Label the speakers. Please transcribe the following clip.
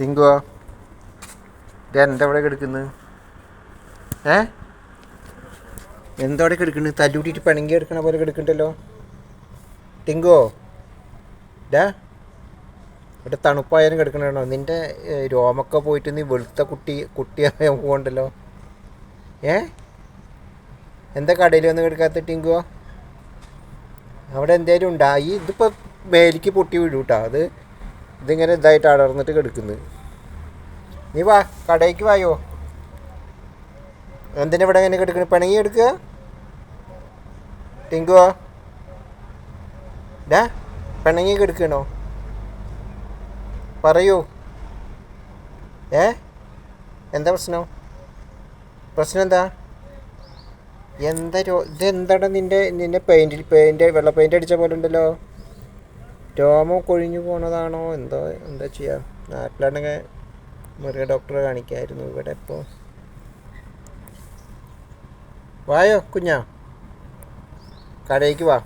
Speaker 1: ടിങ്കുവോ എന്തവിടെ എന്താ അവിടെ കിടക്കുന്നത്? ഏ? എന്തോടെ ഇവിടെ കിടക്കുന്നത് തല്ലൂട്ടിട്ട് പിണങ്ങി എടുക്കണ പോലെ കിടക്കണ്ടല്ലോ തിങ്കുവോ? ഡാ ഇവിടെ തണുപ്പായാലും കിടക്കണോ നിന്റെ ഏ, രോമൊക്കെ പോയിട്ട് നീ വെളുത്ത കുട്ടി കുട്ടിയായ പോകണ്ടല്ലോ ഏ? എന്താ കടയിൽ വന്ന് കിടക്കാത്ത ടിങ്കുവോ അവിടെ എന്തേലും ഉണ്ടാ? ഈ ഇതിപ്പോൾ മേലിക്ക് പൊട്ടി വീഴും അത് ഇതിങ്ങനെ ഇതായിട്ട് അടർന്നിട്ട് കിടക്കുന്നത് നീ വാ കടയ്ക്ക് വായോ? എന്തിനാ ഇവിടെ ഇങ്ങനെ കിടക്കണ? പിണങ്ങി എടുക്കുക ടിങ്കുവോ ഡാ പിണങ്ങി കിടക്കണോ? പറയൂ. ഏ? എന്താ പ്രശ്നം? പ്രശ്നം എന്താ? എന്താ രോ ഇതെന്താടാ നിന്റെ നിന്നെ പെയിന്റിൽ പെയിന്റ് വെള്ള പെയിന്റ് അടിച്ച പോലെ ഉണ്ടല്ലോ? രോമം കൊഴിഞ്ഞു പോണതാണോ? എന്തോ എന്താ ചെയ്യാ? നാട്ടിലാണെങ്കിൽ മൃഗ ഡോക്ടറെ കാണിക്കായിരുന്നു ഇവിടെ ഇപ്പോ. വായോ കുഞ്ഞാ. കടയിലേക്ക് വാ.